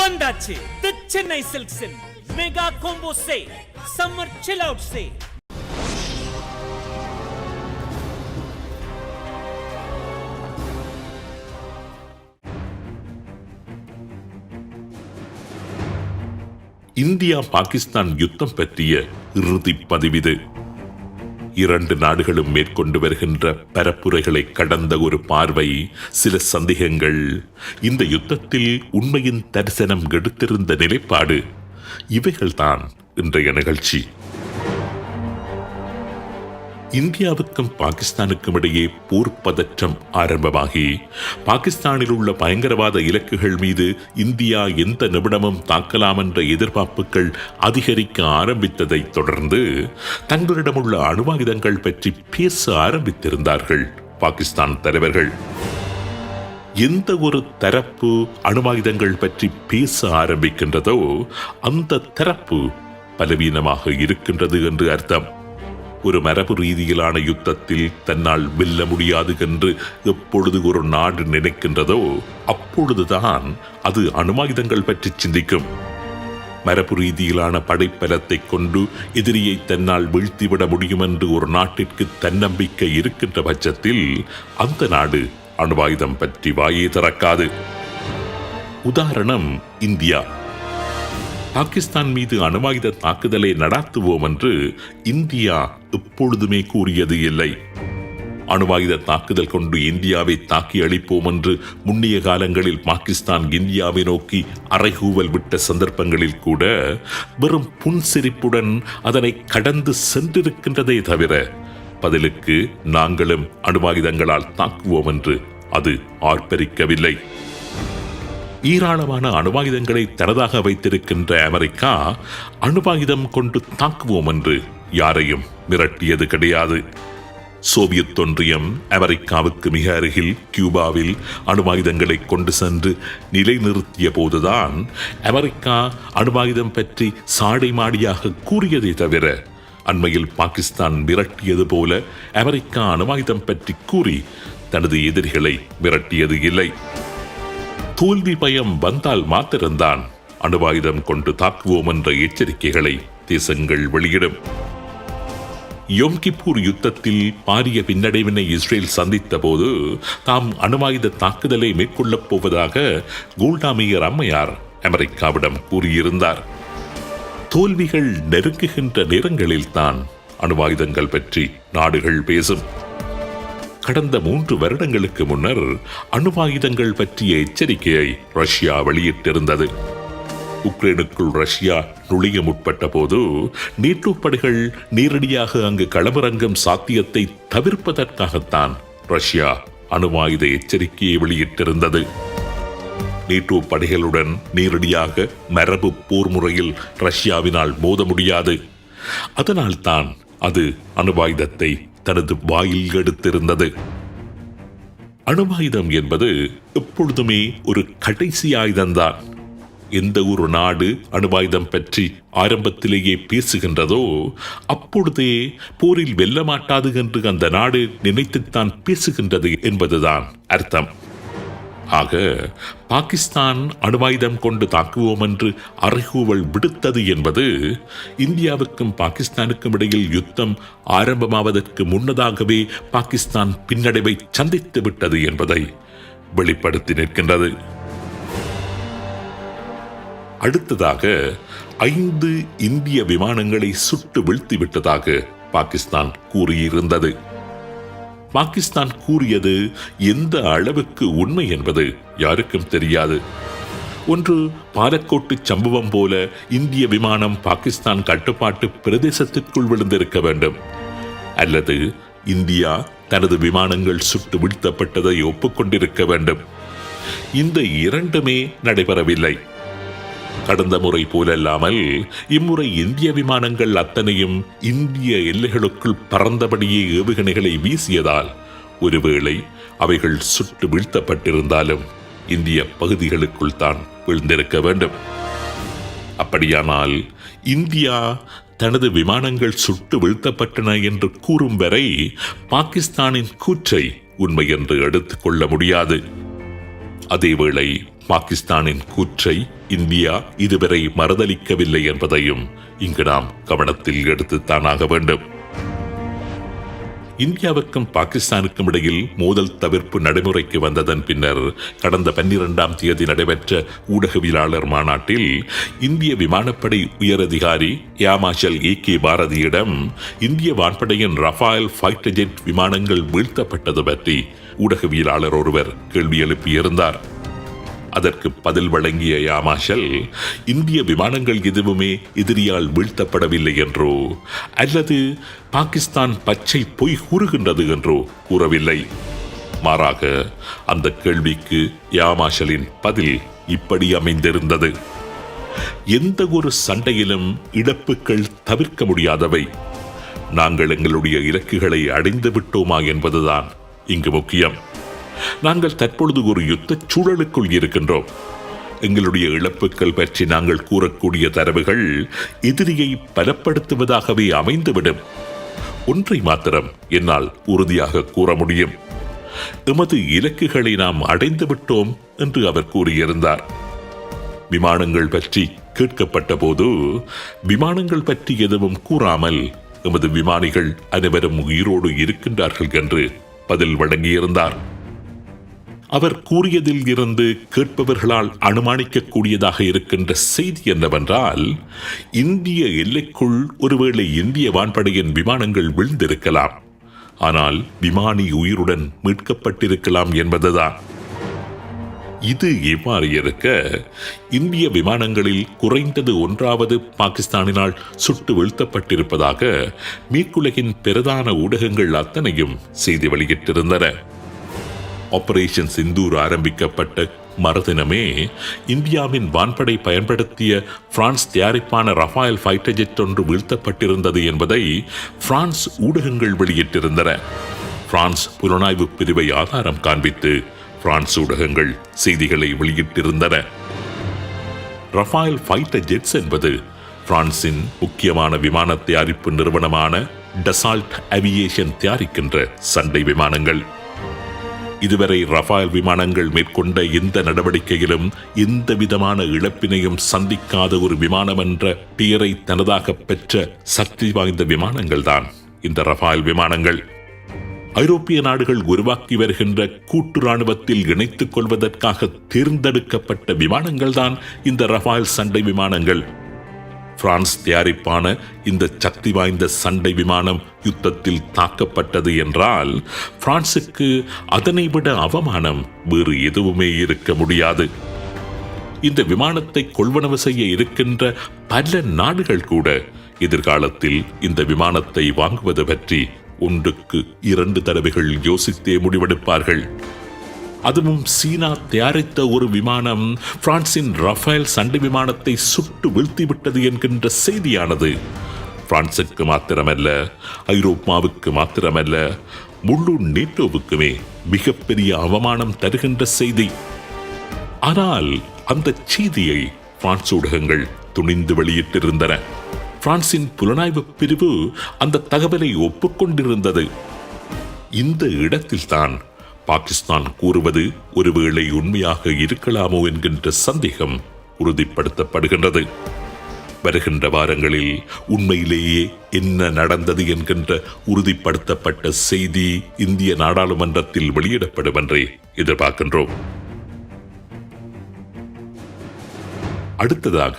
வந்தாச்சு. The Chennai சில்க்ஸின் mega combo say summer chill out say India Pakistan யுத்தம் பற்றிய இறுதி பதிவிது இரண்டு நாடுகளும் மேற்கொண்டு வருகின்ற பரப்புரைகளை கடந்த ஒரு பார்வை சில சந்தேகங்கள். இந்த யுத்தத்தில் உண்மையின் தரிசனம் எடுத்திருந்த நிலைப்பாடு இவைகள்தான் இன்றைய நிகழ்ச்சி. இந்தியாவுக்கும் பாகிஸ்தானுக்கும் இடையே போர் பதற்றம் ஆரம்பமாகி பாகிஸ்தானில் உள்ள பயங்கரவாத இலக்குகள் மீது இந்தியா எந்த நிமிடமும் தாக்கலாம் என்ற எதிர்பார்ப்புகள் அதிகரிக்க ஆரம்பித்ததைத் தொடர்ந்து தங்களிடமுள்ள அணுவாயுதங்கள் பற்றி பேச ஆரம்பித்திருந்தார்கள் பாகிஸ்தான் தலைவர்கள். எந்த ஒரு தரப்பு அணுவாயுதங்கள் பற்றி பேச ஆரம்பிக்கின்றதோ அந்த தரப்பு பலவீனமாக இருக்கின்றது என்று அர்த்தம். ஒரு மரபு ரீதியிலான யுத்தத்தில் தன்னால் வெல்ல முடியாது என்று எப்பொழுது ஒரு நாடு நினைக்கின்றதோ அப்பொழுதுதான் அது அணுவாயுதங்கள் பற்றி சிந்திக்கும். மரபு ரீதியிலான படைப்பலத்தை கொண்டு எதிரியை தன்னால் வீழ்த்திவிட முடியும் என்று ஒரு நாட்டிற்கு தன்னம்பிக்கை இருக்கின்ற பட்சத்தில் அந்த நாடு அணுவாயுதம் பற்றி வாயே திறக்காது. உதாரணம் இந்தியா. பாகிஸ்தான் மீது அணுவாயுத தாக்குதலை நடாத்துவோம் என்று இந்தியா எப்பொழுதுமே கூறியது இல்லை. அணுவாயுத தாக்குதல் கொண்டு இந்தியாவை தாக்கி அழிப்போம் என்று முன்னிய காலங்களில் பாகிஸ்தான் இந்தியாவை நோக்கி அறைகூவல் விட்ட சந்தர்ப்பங்களில் கூட வெறும் புன்சிரிப்புடன் அதனை கடந்து சென்றிருக்கின்றதே தவிர பதிலுக்கு நாங்களும் அணுவாயுதங்களால் தாக்குவோம் என்று அது ஆர்ப்பரிக்கவில்லை. ஈராளமான அணுவாயுதங்களை தனதாக வைத்திருக்கின்ற அமெரிக்கா அணுவாயுதம் கொண்டு தாக்குவோம் என்று யாரையும் மிரட்டியது கிடையாது. சோவியத் ஒன்றியம் அமெரிக்காவுக்கு மிக அருகில் கியூபாவில் அணுவாயுதங்களை கொண்டு சென்று நிலைநிறுத்திய போதுதான் அமெரிக்கா அணுவாயுதம் பற்றி சாடை மாடியாக கூறியதை தவிர அண்மையில் பாகிஸ்தான் மிரட்டியது போல அமெரிக்கா அணுவாயுதம் பற்றி கூறி தனது எதிரிகளை மிரட்டியது இல்லை. தோல்வி பயம் வந்தால் மாத்திரம்தான். அணுவாயுதம் கொண்டு தாக்குவோம் என்ற எச்சரிக்கைகளை தேசங்கள் வெளியிடும். யோம்கிப்பூர் யுத்தத்தில் பாரிய பின்னடைவினை இஸ்ரேல் சந்தித்த போது தாம் அணுவாயுத தாக்குதலை மேற்கொள்ளப் போவதாக கூல்டாமியர் அம்மையார் அமெரிக்காவிடம் கூறியிருந்தார். தோல்விகள் நெருங்குகின்ற நேரங்களில்தான் அணுவாயுதங்கள் பற்றி நாடுகள் பேசும். கடந்த மூன்று வருடங்களுக்கு முன்னர் அணுவாயுதங்கள் பற்றிய எச்சரிக்கையை ரஷ்யா வெளியிட்டிருந்தது. உக்ரைனுக்குள் ரஷ்யா நுழைய முற்பட்ட போது நேட்டோ படைகள் நேரடியாக அங்கு களமிறங்கும் சாத்தியத்தை தவிர்ப்பதற்காகத்தான் ரஷ்யா அணுவாயுத எச்சரிக்கையை வெளியிட்டிருந்தது. நேட்டோ படைகளுடன் நேரடியாக மரபு போர் முறையில் ரஷ்யாவினால் மோத முடியாது. அதனால்தான் அது அணுவாயுதத்தை தனது வாயில் எடுத்திருந்தது. அணுவாயுதம் என்பது எப்பொழுதுமே ஒரு கடைசி ஆயுதம்தான் எந்த ஒரு நாடு அணுவாயுதம் பற்றி ஆரம்பத்திலேயே பேசுகின்றதோ அப்பொழுதே போரில் வெல்ல மாட்டாது என்று அந்த நாடு நினைத்துத்தான் பேசுகின்றது என்பதுதான் அர்த்தம். ஆக பாகிஸ்தான் அணுவாயுதம் கொண்டு தாக்குவோம் என்று அறைகூவல் விடுத்தது என்பது இந்தியாவுக்கும் பாகிஸ்தானுக்கும் இடையில் யுத்தம் ஆரம்பமாவதற்கு முன்னதாகவே பாகிஸ்தான் பின்னடைவை சந்தித்து விட்டது என்பதை வெளிப்படுத்தி நிற்கின்றது. அடுத்ததாக ஐந்து இந்திய விமானங்களை சுட்டு வீழ்த்திவிட்டதாக பாகிஸ்தான் கூறியிருந்தது. பாகிஸ்தான் கூறியது எந்த அளவுக்கு உண்மை என்பது யாருக்கும் தெரியாது. ஒன்று பாலக்கோட்டு சம்பவம் போல இந்திய விமானம் பாகிஸ்தான் கட்டுப்பாட்டு பிரதேசத்திற்குள் விழுந்திருக்க வேண்டும். அல்லது இந்தியா தனது விமானங்கள் சுட்டு வீழ்த்தப்பட்டதை ஒப்புக்கொண்டிருக்க வேண்டும். இந்த இரண்டுமே நடைபெறவில்லை. கடந்த முறை போலல்லாமல் இம்முறை இந்திய விமானங்கள் அத்தனையும் இந்திய எல்லைகளுக்குள் பறந்தபடியே ஏவுகணைகளை வீசியதால் ஒருவேளை அவைகள் சுட்டு வீழ்த்தப்பட்டிருந்தாலும் இந்திய பகுதிகளுக்குள் தான் விழுந்திருக்க வேண்டும். அப்படியானால் இந்தியா தனது விமானங்கள் சுட்டு வீழ்த்தப்பட்டன என்று கூறும் வரை பாகிஸ்தானின் கூற்றை உண்மை என்று எடுத்துக்கொள்ள முடியாது. அதேவேளை பாகிஸ்தானின் கூற்றை இந்தியா இதுவரை மறுதளிக்கவில்லை என்பதையும் இங்கு நாம் கவனத்தில் எடுத்துத்தானாக வேண்டும். இந்தியாவுக்கும் பாகிஸ்தானுக்கும் இடையில் மோதல் தவிர்ப்பு நடைமுறைக்கு வந்ததன் பின்னர் கடந்த பன்னிரெண்டாம் தேதி நடைபெற்ற ஊடகவியலாளர் மாநாட்டில் இந்திய விமானப்படை உயரதிகாரி ஏர் மார்ஷல் ஏ கே பாரதியிடம் இந்திய வான்படையின் ரஃபாயல் ஃபைட்டர் ஜெட் விமானங்கள் வீழ்த்தப்பட்டது பற்றி ஊடகவியலாளர் ஒருவர் கேள்வி எழுப்பியிருந்தார். அதற்கு பதில் வழங்கிய யாமாஷல் இந்திய விமானங்கள் எதுவுமே எதிரியால் வீழ்த்தப்படவில்லை என்றோ அல்லது பாகிஸ்தான் பச்சை பொய் கூறுகின்றது என்றோ கூறவில்லை. மாறாக அந்த கேள்விக்கு யாமாஷலின் பதில் இப்படி அமைந்திருந்தது. எந்த ஒரு சண்டையிலும் இழப்புகள் தவிர்க்க முடியாதவை. நாங்கள் எங்களுடைய இலக்குகளை அடைந்து விட்டோமா என்பதுதான் இங்கு முக்கியம். நாங்கள் தற்பொழுது ஒரு யுத்த சூழலுக்குள் இருக்கின்றோம். எங்களுடைய இழப்புகள் பற்றி நாங்கள் கூறக்கூடிய தரவுகள் எதிரியை பலப்படுத்துவதாகவே அமைந்துவிடும். ஒன்றை மாத்திரம் என்னால் உறுதியாக கூற முடியும். எமது இலக்குகளை நாம் அடைந்து விட்டோம் என்று அவர் கூறியிருந்தார். விமானங்கள் பற்றி கேட்கப்பட்ட போது விமானங்கள் பற்றி எதுவும் கூறாமல் எமது விமானிகள் அனைவரும் உயிரோடு இருக்கின்றார்கள் என்று பதில் வழங்கியிருந்தார். அவர் கூறியதில் இருந்து கேட்பவர்களால் அனுமானிக்கக்கூடியதாக இருக்கின்ற செய்தி என்னவென்றால் இந்திய எல்லைக்குள் ஒருவேளை இந்திய வான்படையின் விமானங்கள் விழுந்திருக்கலாம். ஆனால் விமானி உயிருடன் மீட்கப்பட்டிருக்கலாம் என்பதுதான். இது இவ்வாறு இருக்க இந்திய விமானங்களில் குறைந்தது ஒன்றாவது பாகிஸ்தானினால் சுட்டு வீழ்த்தப்பட்டிருப்பதாக மீட்குலகின் பிரதான ஊடகங்கள் அத்தனையும் செய்தி வெளியிட்டிருந்தன. ஆபரேஷன் சிந்தூர் ஆரம்பிக்கப்பட்ட மறுதினமே இந்தியாவின் வான்படை பயன்படுத்திய பிரான்ஸ் தயாரிப்பான ரஃபாயல் ஃபைட்டர் ஜெட் ஒன்று வீழ்த்தப்பட்டிருந்தது என்பதை பிரான்ஸ் ஊடகங்கள் வெளியிட்டிருந்தன. பிரான்ஸ் புலனாய்வு பிரிவை ஆதாரம் காண்பித்து பிரான்ஸ் ஊடகங்கள் செய்திகளை வெளியிட்டிருந்தன. ரஃபாயல் ஃபைட்டர் ஜெட்ஸ் என்பது பிரான்சின் முக்கியமான விமான தயாரிப்பு நிறுவனமான டசால்ட் அவியேஷன் தயாரிக்கின்ற சண்டை விமானங்கள். இதுவரை ரஃபால் விமானங்கள் மேற்கொண்ட எந்த நடவடிக்கையிலும் எந்த விதமான இழப்பினையும் சந்திக்காத ஒரு விமானம் என்ற பெயரை தனதாக பெற்ற சக்தி வாய்ந்த விமானங்கள் தான் இந்த ரஃபால் விமானங்கள். ஐரோப்பிய நாடுகள் உருவாக்கி வருகின்ற கூட்டு ராணுவத்தில் இணைத்துக் கொள்வதற்காக தேர்ந்தெடுக்கப்பட்ட விமானங்கள் தான் இந்த ரஃபால் சண்டை விமானங்கள். பிரான்ஸ் தயாரிப்பான இந்த சக்தி வாய்ந்த சண்டை விமானம் யுத்தத்தில் தாக்கப்பட்டது என்றால் பிரான்சுக்கு அதனை விட அவமானம் வேறு எதுவுமே இருக்க முடியாது. இந்த விமானத்தை கொள்வனவு செய்ய இருக்கின்ற பல நாடுகள் கூட எதிர்காலத்தில் இந்த விமானத்தை வாங்குவது பற்றி ஒன்றுக்கு இரண்டு தடவைகள் யோசித்தே முடிவெடுப்பார்கள். அதுவும் சீனா தயாரித்த ஒரு விமானம் பிரான்சின் ரஃபேல் சண்டை விமானத்தை சுட்டு வீழ்த்திவிட்டது என்கின்ற செய்தியானது. பிரான்சுக்கு மாத்திரமல்ல ஐரோப்பாவுக்கு மாத்திரமல்ல முழு நேட்டோவுக்குமே மிகப்பெரிய அவமானம் தருகின்ற செய்தி. ஆனால் அந்த செய்தியை பிரான்ஸ் ஊடகங்கள் துணிந்து வெளியிட்டிருந்தன. பிரான்சின் புலனாய்வு பிரிவு அந்த தகவலை ஒப்புக்கொண்டிருந்தது. இந்த இடத்தில்தான் பாகிஸ்தான் கூறுவது ஒருவேளை உண்மையாக இருக்கலாமோ என்கின்ற சந்தேகம் உறுதிப்படுத்தப்படுகின்றது. வருகின்ற வாரங்களில் உண்மையிலேயே என்ன நடந்தது என்கின்ற உறுதிப்படுத்தப்பட்ட செய்தி இந்திய நாடாளுமன்றத்தில் வெளியிடப்படும் என்றே எதிர்பார்க்கின்றோம். அடுத்ததாக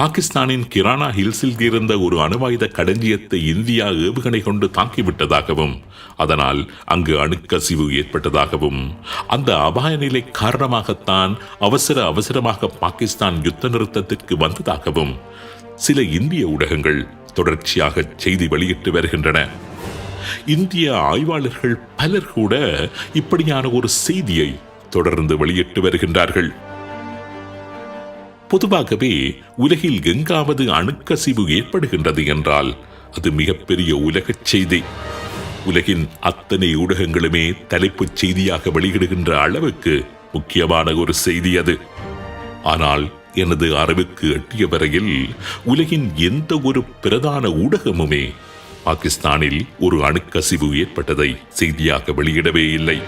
பாகிஸ்தானின் கிரானா ஹில்ஸில் இருந்த ஒரு அணுவாயுத களஞ்சியத்தை இந்தியா ஏவுகணை கொண்டு தாக்கிவிட்டதாகவும் அதனால் அங்கு அணுக்கசிவு ஏற்பட்டதாகவும். அந்த அபாய நிலை காரணமாகத்தான் அவசர அவசரமாக பாகிஸ்தான் யுத்த நிறுத்தத்திற்கு வந்ததாகவும் சில இந்திய ஊடகங்கள் தொடர்ச்சியாக செய்தி வெளியிட்டு வருகின்றன. இந்திய ஆய்வாளர்கள் பலர் கூட இப்படியான ஒரு செய்தியை தொடர்ந்து வெளியிட்டு வருகின்றார்கள். பொதுவாகவே உலகில் எங்காவது அணுக்கசிவு ஏற்படுகின்றது என்றால் அது மிகப்பெரிய உலகச் செய்தி. உலகின் அத்தனை ஊடகங்களுமே தலைப்புச் செய்தியாக வெளியிடுகின்ற அளவுக்கு முக்கியமான ஒரு செய்தி அது. ஆனால் எனது அறிவுக்கு எட்டிய வரையில் உலகின் எந்த ஒரு பிரதான ஊடகமுமே பாகிஸ்தானில் ஒரு அணுக்கசிவு ஏற்பட்டதை செய்தியாக வெளியிடவே இல்லை.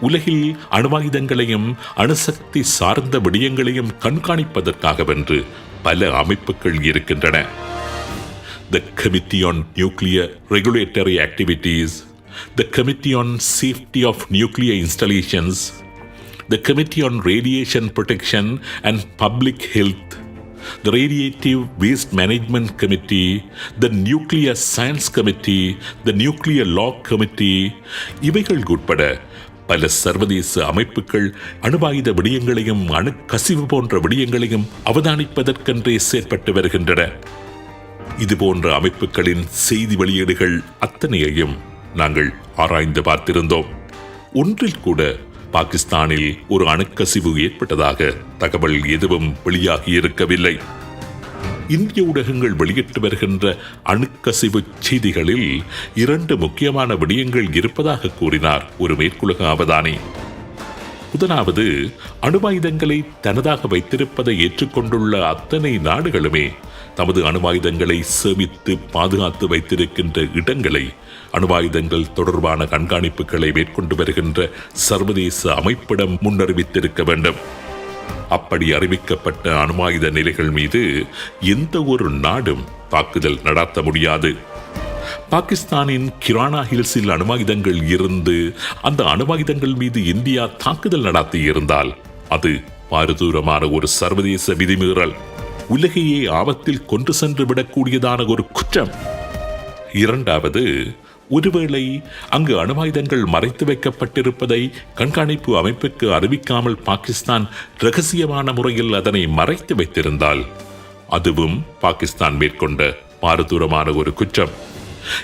உலகில் அணுவாயுதங்களையும் அணுசக்தி சார்ந்த விடயங்களையும் கண்காணிப்பதற்காகவென்று பல அமைப்புகள் இருக்கின்றன the Committee on Nuclear Regulatory Activities, the Committee on Safety of Nuclear Installations, the Committee on Radiation Protection and Public Health, the Radiative Waste Management Committee, the Nuclear Science Committee, the Nuclear Law Committee இவைகள் உட்பட பல சர்வதேச அமைப்புகள் அணுவாயுத விடயங்களையும் அணுக்கசிவு போன்ற விடயங்களையும் அவதானிப்பதற்கென்றே செயற்பட்டு வருகின்றன. இது போன்ற அமைப்புகளின் செய்தி வெளியீடுகள் அத்தனையையும் நாங்கள் ஆராய்ந்து பார்த்திருந்தோம். ஒன்றில் கூட பாகிஸ்தானில் ஒரு அணுக்கசிவு ஏற்பட்டதாக தகவல் எதுவும் வெளியாகி இருக்கவில்லை இந்திய ஊடகங்கள் வெளியிட்டு வருகின்ற அணுக்கசிவு செய்திகளில் இரண்டு முக்கியமான விடயங்கள் இருப்பதாக கூறினார் ஒரு மேற்குலக அவதானி. முதலாவது அணுவாயுதங்களை தனதாக வைத்திருப்பதை ஏற்றுக்கொண்டுள்ள அத்தனை நாடுகளுமே தமது அணுவாயுதங்களை சேமித்து பாதுகாத்து வைத்திருக்கின்ற இடங்களை அணுவாயுதங்கள் தொடர்பான கண்காணிப்புகளை மேற்கொண்டு வருகின்ற சர்வதேச அமைப்பிடம் முன்னறிவித்திருக்க வேண்டும். அப்படி அறிவிக்கப்பட்ட அணுவாயுத நிலைகள் மீது எந்த ஒரு நாடும் தாக்குதல் நடாத்த முடியாது. பாகிஸ்தானின் கிரானா ஹில்ஸில் அணுவாயுதங்கள் இருந்து அந்த அணுவாயுதங்கள் மீது இந்தியா தாக்குதல் நடத்தி இருந்தால் அது பாரதூரமான ஒரு சர்வதேச விதிமீறல். உலகையே ஆபத்தில் கொண்டு சென்று விடக்கூடியதான ஒரு குற்றம். இரண்டாவது ஒருவேளை அங்கு அணுவாயுதங்கள் மறைத்து வைக்கப்பட்டிருப்பதை கண்காணிப்பு அமைப்புக்கு அறிவிக்காமல் பாகிஸ்தான் ரகசியமான முறையில் அதனை மறைத்து வைத்திருந்தால் அதுவும் பாகிஸ்தான் மேற்கொண்ட பாரதூரமான ஒரு குற்றம்.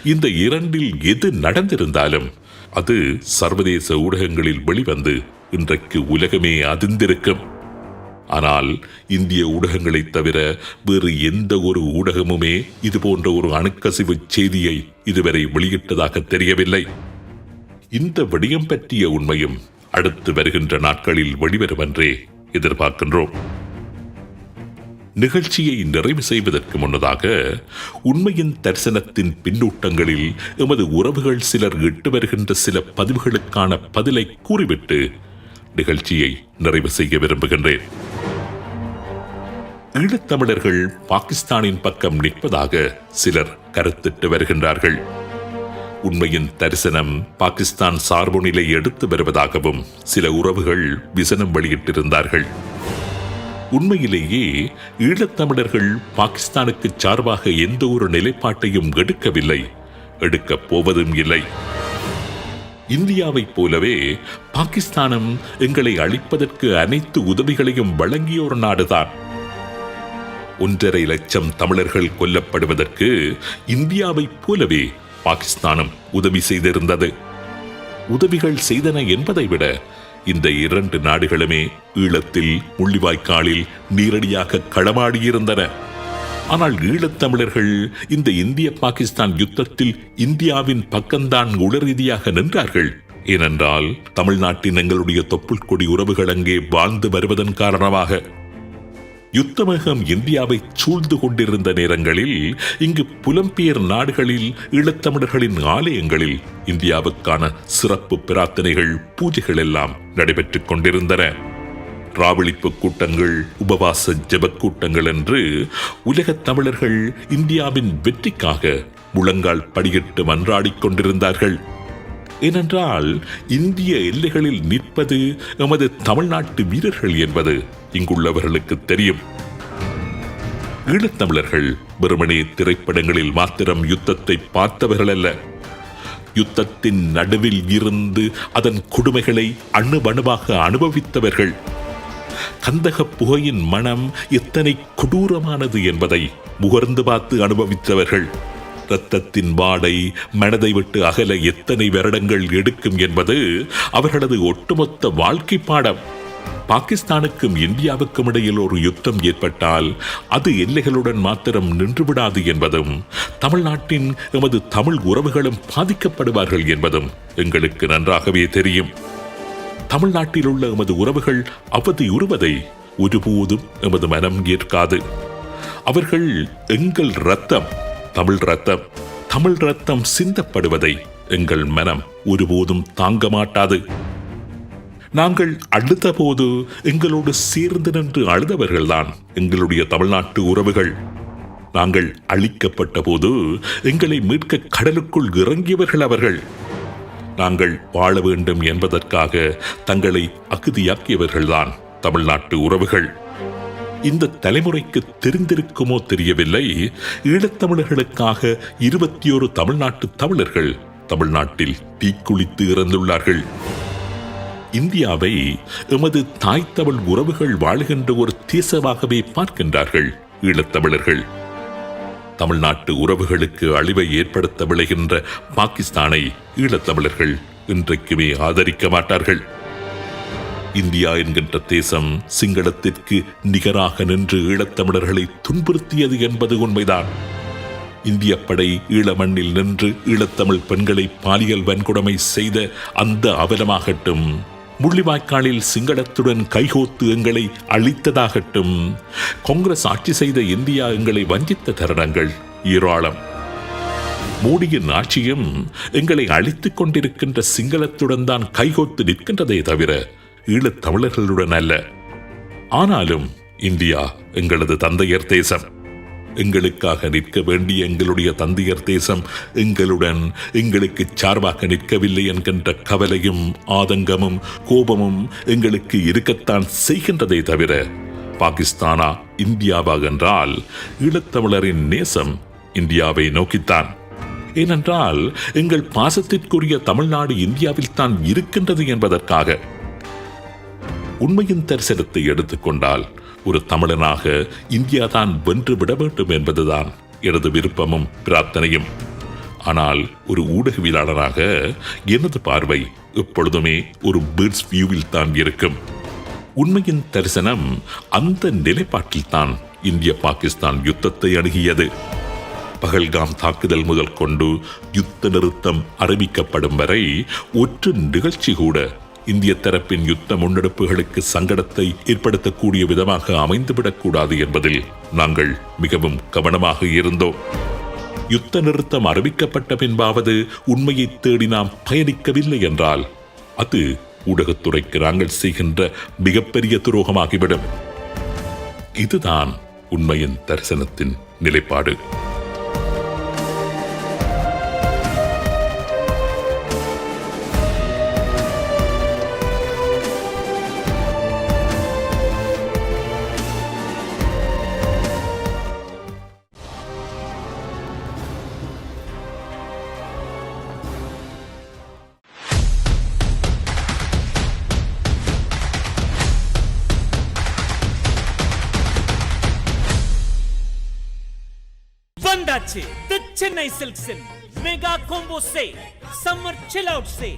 இந்த இரண்டில் எது நடந்திருந்தாலும் அது சர்வதேச ஊடகங்களில் வெளிவந்து இன்றைக்கு உலகமே அதிர்ந்திருக்கும். ஆனால் இந்திய ஊடகங்களைத் தவிர வேறு எந்த ஒரு ஊடகமுமே இது போன்ற ஒரு அணுக்கசிவு செய்தியை இதுவரை வெளியிட்டதாக தெரியவில்லை. இந்த விடயம் பற்றிய உண்மையும் அடுத்து வருகின்ற நாட்களில் வெளிவரும் என்றே எதிர்பார்க்கின்றோம். நிகழ்ச்சியை நிறைவு செய்வதற்கு முன்னதாக உண்மையின் தரிசனத்தின் பின்னூட்டங்களில் எமது உறவுகள் சிலர் இட்டு வருகின்ற சில பதிவுகளுக்கான பதிலை கூறிவிட்டு நிகழ்ச்சியை நிறைவு செய்ய விரும்புகின்றேன். ஈழத்தமிழர்கள் பாகிஸ்தானின் பக்கம் நிற்பதாக சிலர் கருத்திட்டு வருகின்றார்கள். உண்மையின் தரிசனம் பாகிஸ்தான் சார்பு நிலை எடுத்து வருவதாகவும் சில உறவுகள் விசனம் வெளியிட்டிருந்தார்கள். உண்மையிலேயே ஈழத்தமிழர்கள் பாகிஸ்தானுக்கு சார்பாக எந்த ஒரு நிலைப்பாட்டையும் எடுக்கவில்லை எடுக்கப் போவதும் இல்லை. இந்தியாவைப் போலவே பாகிஸ்தானும் எங்களை அழிப்பதற்கு அனைத்து உதவிகளையும் வழங்கிய ஒரு நாடுதான். ஒன்றரை லட்சம் தமிழர்கள் கொல்லப்படுவதற்கு இந்தியாவைப் போலவே பாகிஸ்தானும் உதவி செய்திருந்தது. உதவிகள் செய்தன என்பதை விட இந்த இரண்டு நாடுகளுமே ஈழத்தில் முள்ளிவாய்க்காலில் நேரடியாக களமாடியிருந்தன. ஆனால் ஈழத்தமிழர்கள் இந்த இந்திய பாகிஸ்தான் யுத்தத்தில் இந்தியாவின் பக்கம்தான் உளரீதியாக நின்றார்கள். ஏனென்றால் தமிழ்நாட்டின் எங்களுடைய தொப்புள் கொடி உறவுகள் அங்கே வாழ்ந்து வருவதன் காரணமாக யுத்தமகம் இந்தியாவை சூழ்ந்து கொண்டிருந்த நேரங்களில் இங்கு புலம்பெயர் நாடுகளில் ஈழத்தமிழர்களின் ஆலயங்களில் இந்தியாவுக்கான சிறப்பு பிரார்த்தனைகள் பூஜைகள் எல்லாம் நடைபெற்றுக் கொண்டிருந்தன. ராவளிப்பு கூட்டங்கள் உபவாச ஜெபக் கூட்டங்கள் என்று உலகத் தமிழர்கள் இந்தியாவின் வெற்றிக்காக முழங்கால் படியிட்டு மன்றாடிக் கொண்டிருந்தார்கள். ஏனென்றால் இந்திய எல்லைகளில் நிற்பது எமது தமிழ்நாட்டு வீரர்கள் என்பது இங்குள்ளவர்களுக்கு தெரியும். ஈழத்தமிழர்கள் வெறுமனே திரைப்படங்களில் மாத்திரம் யுத்தத்தை பார்த்தவர்கள் அல்ல யுத்தத்தின் நடுவில் இருந்து அதன் கொடுமைகளை அணுவணுவாக அனுபவித்தவர்கள். கந்தக புகையின் மனம் எத்தனை கொடூரமானது என்பதை முகர்ந்து பார்த்து அனுபவித்தவர்கள். இரத்தத்தின் வாடை மனதை விட்டு அகல எத்தனை வருடங்கள் எடுக்கும் என்பது அவர்களது ஒட்டுமொத்த வாழ்க்கை பாடம். பாகிஸ்தானுக்கும் இந்தியாவுக்கும் இடையில் ஒரு யுத்தம் ஏற்பட்டால் அது எல்லைகளுடன் மாத்திரம் நின்றுவிடாது என்பதும் தமிழ்நாட்டின் எமது தமிழ் உறவுகளும் பாதிக்கப்படுவார்கள் என்பதும் எங்களுக்கு நன்றாகவே தெரியும். தமிழ்நாட்டில் உள்ள எமது உறவுகள் அவதி உருவதை ஒருபோதும் எமது மனம் ஏற்காது. அவர்கள் எங்கள் ரத்தம் தமிழ் ரத்தம் தமிழ் ரத்தம் சிந்தப்படுவதை எங்கள் மனம் ஒருபோதும் தாங்க மாட்டாது. நாங்கள் அழுத போது எங்களோடு சேர்ந்து நின்று அழுதவர்கள்தான் எங்களுடைய தமிழ்நாட்டு உறவுகள். நாங்கள் அழிக்கப்பட்ட போது எங்களை மீட்க கடலுக்குள் இறங்கியவர்கள் அவர்கள். நாங்கள் வாழ வேண்டும் என்பதற்காக தங்களை அகுதியாக்கியவர்கள்தான் தமிழ்நாட்டு உறவுகள். இந்த தலைமுறைக்கு தெரிந்திருக்குமோ தெரியவில்லை. ஈழத்தமிழர்களுக்காக இருபத்தி ஒரு தமிழ்நாட்டு தமிழர்கள் தமிழ்நாட்டில் தீக்குளித்து இறந்துள்ளார்கள். இந்தியாவை எமது தாய் தமிழ் உறவுகள் வாழுகின்ற ஒரு தேசமாகவே பார்க்கின்றார்கள் ஈழத்தமிழர்கள். தமிழ்நாட்டு உறவுகளுக்கு அழிவை ஏற்படுத்த விளைகின்ற பாகிஸ்தானை ஈழத்தமிழர்கள் இன்றைக்குமே ஆதரிக்க மாட்டார்கள். இந்தியா என்கின்ற தேசம் சிங்களத்திற்கு நிகராக நின்று ஈழத்தமிழர்களை துன்புறுத்தியது என்பது உண்மைதான். இந்திய படை ஈழ மண்ணில் நின்று ஈழத்தமிழ் பெண்களை பாலியல் வன்கொடுமை செய்த அந்த அவலமாகட்டும் முள்ளிவாய்க்காலில் சிங்களத்துடன் கைகோத்து எங்களை அழித்ததாகட்டும். காங்கிரஸ் ஆட்சி செய்த இந்தியா எங்களை வஞ்சித்த தருணங்கள் ஏராளம். மோடியின் ஆட்சியும் எங்களை அழித்துக் கொண்டிருக்கின்ற சிங்களத்துடன் தான் கைகோத்து நிற்கின்றதே தவிர ஈழத் தமிழர்களுடன் அல்ல. ஆனாலும் இந்தியா எங்களது தந்தையர் தேசம். எங்களுக்காக நிற்க வேண்டிய எங்களுடைய தந்தையர் தேசம் எங்களுடன் எங்களுக்கு சார்பாக நிற்கவில்லை என்கின்ற கவலையும் ஆதங்கமும் கோபமும் எங்களுக்கு இருக்கத்தான் செய்கின்றதை தவிர பாகிஸ்தானா இந்தியாவா என்றால் ஈழத்தமிழரின் நேசம் இந்தியாவை நோக்கித்தான். ஏனென்றால் எங்கள் பாசத்திற்குரிய தமிழ்நாடு இந்தியாவில் தான் இருக்கின்றது என்பதற்காக உண்மையின் தரிசனத்தை எடுத்துக்கொண்டால் ஒரு தமிழனாக இந்தியா தான் வென்று விட வேண்டும் என்பதுதான் எனது விருப்பமும் பிரார்த்தனையும். ஆனால் ஒரு ஊடகவியலாளராக எனது பார்வை எப்பொழுதுமே ஒரு பேர்ட்ஸ் வியூவில் தான் இருக்கும். உண்மையின் தரிசனம் அந்த நிலைப்பாட்டில்தான் இந்திய பாகிஸ்தான் யுத்தத்தை அணுகியது. பகல்காம் தாக்குதல் முதல் கொண்டு யுத்த நிறுத்தம் அறிவிக்கப்படும் வரை ஒற்று நிகழ்ச்சி கூட இந்திய தரப்பின் யுத்த முன்னெடுப்புகளுக்கு சங்கடத்தை ஏற்படுத்தக்கூடிய விதமாக அமைந்துவிடக்கூடாது என்பதில் நாங்கள் மிகவும் கவனமாக இருந்தோம். யுத்த நிறுத்தம் அறிவிக்கப்பட்ட பின்பாவது உண்மையை தேடி நாம் பயணிக்கவில்லை என்றால் அது ஊடகத்துறைக்கு நாங்கள் செய்கின்ற மிகப்பெரிய துரோகமாகிவிடும். இதுதான் உண்மையின் தரிசனத்தின் நிலைப்பாடு. வந்தாச்சு the Chennai சில்க்ஸின் mega combo say summer chill out say